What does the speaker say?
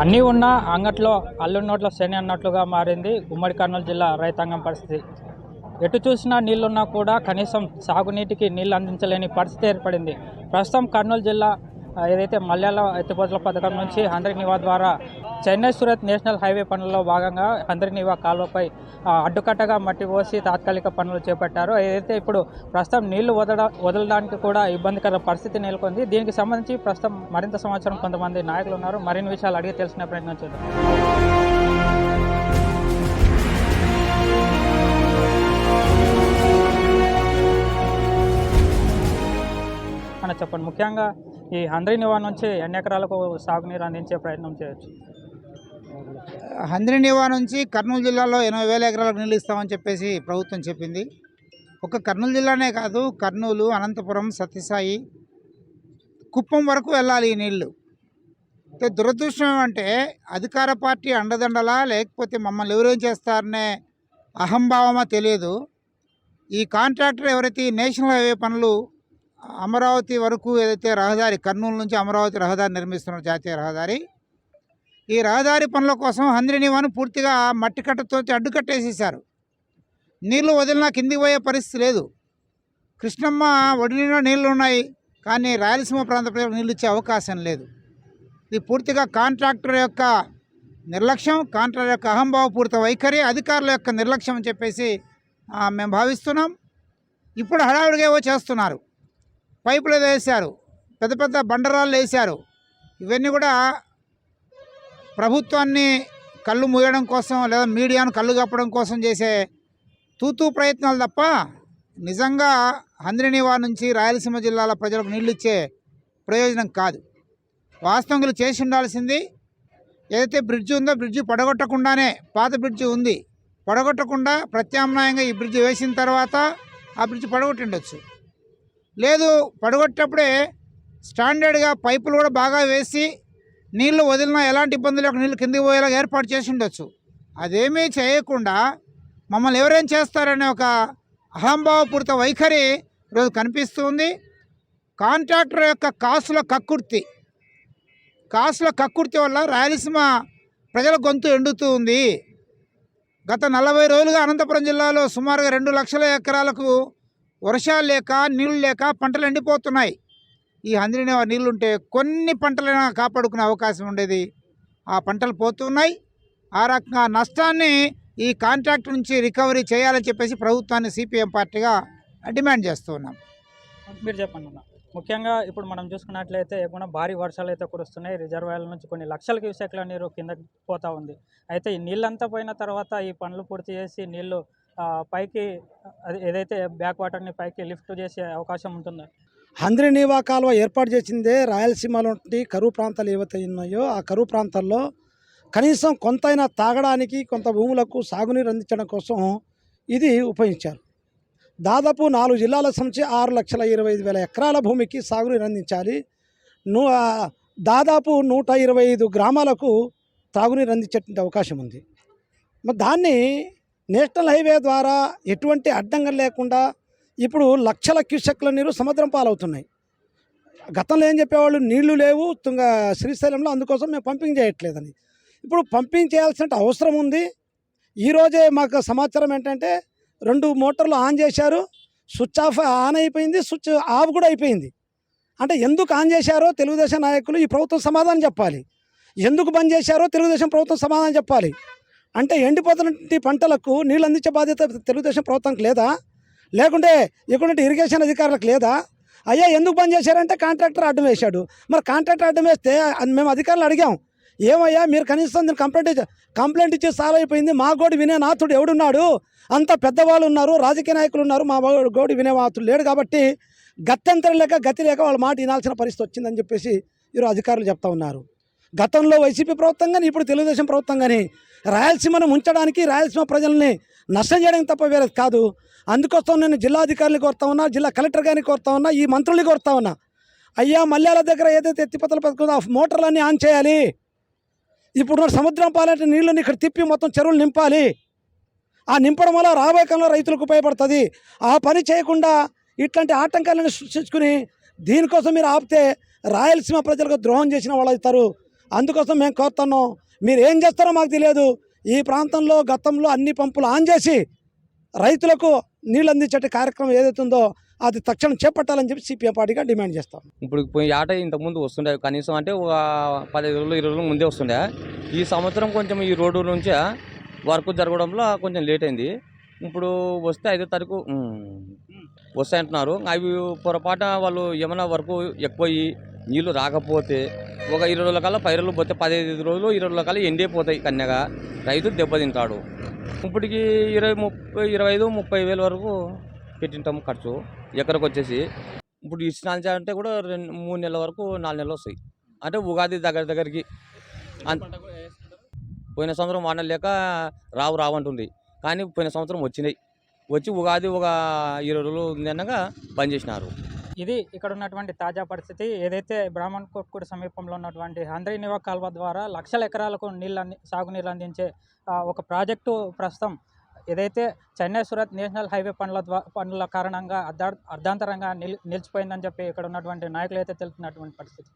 అన్నీ ఉన్న అంగట్లో అల్లు నోట్లో శని అన్నట్లుగా మారింది ఉమ్మడి కర్నూలు జిల్లా రైతాంగం పరిస్థితి. ఎటు చూసినా నీళ్ళున్నా కూడా కనీసం సాగునీటికి నీళ్ళు అందించలేని పరిస్థితి ఏర్పడింది. ప్రస్తుతం కర్నూలు జిల్లా ఏదైతే మల్యాల ఎత్తిపోతల పథకం నుంచి హంద్రినివా ద్వారా చెన్నై సూరత్ నేషనల్ హైవే పనుల్లో భాగంగా హంద్రినీవా కాలువపై అడ్డుకట్టగా మట్టి పోసి తాత్కాలిక పనులు చేపట్టారు. ఏదైతే ఇప్పుడు ప్రస్తుతం నీళ్ళు వదల వదలడానికి కూడా ఇబ్బందికర పరిస్థితి నెలకొంది. దీనికి సంబంధించి ప్రస్తుతం మరింత సమాచారం కొంతమంది నాయకులు ఉన్నారు. మరిన్ని విషయాలు అడిగి తెలుసుకునే ప్రయత్నం చేద్దాం. అన్న చెప్పండి. ముఖ్యంగా ఈ హంద్రినివా నుంచి ఎన్ని ఎకరాలకు సాగునీరు అందించే ప్రయత్నం చేయొచ్చు? హంద్రినివా నుంచి కర్నూలు జిల్లాలో ఎనభై వేల ఎకరాలకు నీళ్ళు ఇస్తామని చెప్పేసి ప్రభుత్వం చెప్పింది. ఒక కర్నూలు జిల్లానే కాదు కర్నూలు అనంతపురం సత్యసాయి కుప్పం వరకు వెళ్ళాలి ఈ నీళ్ళు అయితే దురదృష్టం ఏమంటే అధికార పార్టీ అండదండలా లేకపోతే మమ్మల్ని ఎవరేం చేస్తారనే అహంభావమా తెలియదు. ఈ కాంట్రాక్టర్ ఎవరైతే ఈ నేషనల్ హైవే పనులు అమరావతి వరకు ఏదైతే రహదారి కర్నూలు నుంచి అమరావతి రహదారి నిర్మిస్తున్నారు జాతీయ రహదారి ఈ రహదారి పనుల కోసం హంద్రినివాను పూర్తిగా మట్టి కట్టతో అడ్డుకట్టేసేసారు నీళ్ళు వదిలినా కిందికి పోయే పరిస్థితి లేదు. కృష్ణమ్మ ఒడిలో నీళ్ళు ఉన్నాయి కానీ రాయలసీమ ప్రాంత ప్రజలకు నీళ్ళు ఇచ్చే అవకాశం లేదు. ఇది పూర్తిగా కాంట్రాక్టర్ యొక్క నిర్లక్ష్యం కాంట్రాక్టర్ యొక్క అహంభావపూరిత వైఖరి అధికారుల యొక్క నిర్లక్ష్యం అని చెప్పేసి మేము భావిస్తున్నాం. ఇప్పుడు హడావుడిగా ఏవో చేస్తున్నారు. పైపులు వేశారు పెద్ద పెద్ద బండరాళ్ళు వేశారు. ఇవన్నీ కూడా ప్రభుత్వాన్ని కళ్ళు మూయడం కోసం లేదా మీడియాను కళ్ళు కప్పడం కోసం చేసే తూతూ ప్రయత్నాలు తప్ప నిజంగా హంద్రినివా నుంచి రాయలసీమ జిల్లాల ప్రజలకు నీళ్ళు ఇచ్చే ప్రయోజనం కాదు. వాస్తవంగా చేసి ఉండాల్సింది ఏదైతే బ్రిడ్జి ఉందో బ్రిడ్జి పడగొట్టకుండానే పాత బ్రిడ్జి ఉంది. పడగొట్టకుండా ప్రత్యామ్నాయంగా ఈ బ్రిడ్జి వేసిన తర్వాత ఆ బ్రిడ్జి పడగొట్టిండొచ్చు లేదు పడగొట్టేటప్పుడే స్టాండర్డ్గా పైపులు కూడా బాగా వేసి నీళ్ళు వదిలినా ఎలాంటి ఇబ్బంది లేకుండా నీళ్ళు కిందికి పోయేలా ఏర్పాటు చేసి ఉండొచ్చు. అదేమీ చేయకుండా మమ్మల్ని ఎవరేం చేస్తారనే ఒక అహంభావపూరిత వైఖరి ఈరోజు కనిపిస్తుంది కాంట్రాక్టర్ యొక్క కాసుల కక్కుర్తి కాసుల కక్కుర్తి వల్ల రాయలసీమ ప్రజల గొంతు ఎండుతూ ఉంది. గత నలభై రోజులుగా అనంతపురం జిల్లాలో సుమారుగా రెండు లక్షల ఎకరాలకు వర్షాలు లేక నీళ్ళు లేక పంటలు ఎండిపోతున్నాయి. ఈ హంద్రిని నీళ్ళుంటే కొన్ని పంటలైనా కాపాడుకునే అవకాశం ఉండేది. ఆ పంటలు పోతున్నాయి. ఆ రకంగా నష్టాన్ని ఈ కాంట్రాక్ట్ నుంచి రికవరీ చేయాలని చెప్పేసి ప్రభుత్వాన్ని సిపిఎం పార్టీగా డిమాండ్ చేస్తూ ఉన్నాం. మీరు చెప్పండి ముఖ్యంగా ఇప్పుడు మనం చూసుకున్నట్లయితే కూడా భారీ వర్షాలు అయితే కురుస్తున్నాయి. రిజర్వాయర్ల నుంచి కొన్ని లక్షల క్యూసెక్ల నీరు కిందకి పోతూ ఉంది. అయితే ఈ నీళ్ళంతా పోయిన తర్వాత ఈ పనులు పూర్తి చేసి నీళ్ళు పైకి ఏదైతే బ్యాక్ వాటర్ని పైకి లిఫ్ట్ చేసే అవకాశం ఉంటుందో హంద్రినీవా కాలువ ఏర్పాటు చేసిందే రాయలసీమలో కరువు ప్రాంతాలు ఏవైతే ఉన్నాయో ఆ కరువు ప్రాంతాల్లో కనీసం కొంతైనా తాగడానికి కొంత భూములకు సాగునీరు అందించడం కోసం ఇది ఉపయోగించారు. దాదాపు నాలుగు జిల్లాల సంచి ఆరు లక్షల ఇరవై ఐదు వేల ఎకరాల భూమికి సాగునీరు అందించాలి. నూ దాదాపు నూట ఇరవై ఐదు గ్రామాలకు తాగునీరు అందించేటువంటి అవకాశం ఉంది. మరి దాన్ని నేషనల్ హైవే ద్వారా ఎటువంటి అడ్డంగా లేకుండా ఇప్పుడు లక్షల క్యూసెక్ల నీరు సముద్రం పాలవుతున్నాయి. గతంలో ఏం చెప్పేవాళ్ళు? నీళ్ళు లేవు తుంగ శ్రీశైలంలో అందుకోసం మేము పంపింగ్ చేయట్లేదని. ఇప్పుడు పంపింగ్ చేయాల్సిన అవసరం ఉంది. ఈరోజే మాకు సమాచారం ఏంటంటే రెండు మోటార్లు ఆన్ చేశారు. స్విచ్ ఆఫ్ ఆన్ అయిపోయింది స్విచ్ ఆఫ్ కూడా అయిపోయింది. అంటే ఎందుకు ఆన్ చేశారో తెలుగుదేశం నాయకులు ఈ ప్రభుత్వం సమాధానం చెప్పాలి. ఎందుకు బంద్ చేశారో తెలుగుదేశం ప్రభుత్వం సమాధానం చెప్పాలి. అంటే ఎండిపోతున్న పంటలకు నీళ్ళు అందించే బాధ్యత తెలుగుదేశం ప్రభుత్వానికి లేదా? లేకుంటే ఇక్కడ ఇరిగేషన్ అధికారులకు లేదా? అయ్యా ఎందుకు బంద్ చేశారంటే కాంట్రాక్టర్ అడ్డం వేశాడు. మరి కాంట్రాక్టర్ అడ్డం వేస్తే మేము అధికారులు అడిగాం. ఏమయ్యా మీరు కనీసం కంప్లైంట్ కంప్లైంట్ ఇచ్చి సాల్ అయిపోయింది మా గోడు వినే నాథుడు ఎవడున్నాడు? అంత పెద్దవాళ్ళు ఉన్నారు రాజకీయ నాయకులు ఉన్నారు. మా గోడు- గోడు వినే నాథుడు లేడు కాబట్టి గత్యంతరం లేక గతి లేక వాళ్ళ మాట వినాల్సిన పరిస్థితి వచ్చిందని చెప్పేసి ఈరోజు అధికారులు చెప్తా ఉన్నారు. గతంలో వైసీపీ ప్రభుత్వం కానీ ఇప్పుడు తెలుగుదేశం ప్రభుత్వం కానీ రాయలసీమను ముంచడానికి రాయలసీమ ప్రజల్ని నష్టం చేయడానికి తప్ప వేరేది కాదు. అందుకోసం నేను జిల్లాధికారులు కోరుతా ఉన్నా జిల్లా కలెక్టర్ గారిని కోరుతా ఉన్నా ఈ మంత్రుల్ని కోరుతా ఉన్నా. అయ్యా మల్యాల దగ్గర ఏదైతే ఎత్తిపతలు పథకం ఆ మోటార్లన్నీ ఆన్ చేయాలి. ఇప్పుడు సముద్రం పాలంటే నీళ్ళని ఇక్కడ తిప్పి మొత్తం చెరువులు నింపాలి. ఆ నింపడం వల్ల రాబోయే కాలంలో రైతులకు ఉపయోగపడుతుంది. ఆ పని చేయకుండా ఇట్లాంటి ఆటంకాలను సృష్టించుకుని దీనికోసం మీరు ఆపితే రాయలసీమ ప్రజలకు ద్రోహం చేసిన వాళ్ళు అవుతారు. అందుకోసం మేము కోరుతున్నాం. మీరు ఏం చేస్తారో మాకు తెలియదు. ఈ ప్రాంతంలో గతంలో అన్ని పంపులు ఆన్ చేసి రైతులకు నీళ్ళు అందించే కార్యక్రమం ఏదైతే ఉందో అది తక్షణం చేపట్టాలని చెప్పి సిపిఎం పార్టీగా డిమాండ్ చేస్తాం ఇప్పుడు పోయి ఆట ఇంతకుముందు వస్తుండే కనీసం అంటే ఒక పదిహేను రోజులు ఇరవై రోజులు ముందే వస్తుండే. ఈ సంవత్సరం కొంచెం ఈ రోడ్డు నుంచి వర్క్ జరగడంలో కొంచెం లేట్ అయింది. ఇప్పుడు వస్తే ఐదో తారీఖు వస్తాయంటున్నారు. వస్తాయి అంటున్నారు అవి పొరపాటు వాళ్ళు ఏమైనా వర్క్ ఎక్కువయ్యి నీళ్ళు రాకపోతే ఒక ఇరవై రోజుల కల్లా పైరులు రోజులు పోతే పదిహేను రోజులు ఇరవై రోజుల కల్లా ఎండిపోతాయి కన్యగా. రైతు దెబ్బతింటాడు. ఇప్పటికి ఇరవై ముప్పై ఇరవై ఐదు ముప్పై వేల వరకు పెట్టింటాం ఖర్చు ఎక్కడికి వచ్చేసి. ఇప్పుడు ఇచ్చినాల్సి అంటే కూడా రెండు మూడు నెలల వరకు నాలుగు నెలలు వస్తాయి. అంటే ఉగాది దగ్గర దగ్గరికి పోయిన సంవత్సరం వానలు లేక రావు రావు అంటుంది కానీ పోయిన సంవత్సరం వచ్చినాయి. వచ్చి ఉగాది ఒక ఇరవై రోజులు ఉంది అనగా బంద్ చేసినారు. ఇది ఇక్కడ ఉన్నటువంటి తాజా పరిస్థితి. ఏదైతే బ్రాహ్మణ్ కొట్కూరు సమీపంలో ఉన్నటువంటి హంద్రీ నివా కాల్వ ద్వారా లక్షల ఎకరాలకు నీళ్ళు అంది సాగునీరు అందించే ఒక ప్రాజెక్టు ప్రస్తుతం ఏదైతే చెన్నై సూరత్ నేషనల్ హైవే పనుల ద్వారా పనుల కారణంగా అర్ధా అర్ధాంతరంగా నిల్ నిలిచిపోయిందని చెప్పి ఇక్కడ ఉన్నటువంటి నాయకులు అయితే తెలుపుతున్నటువంటి పరిస్థితి.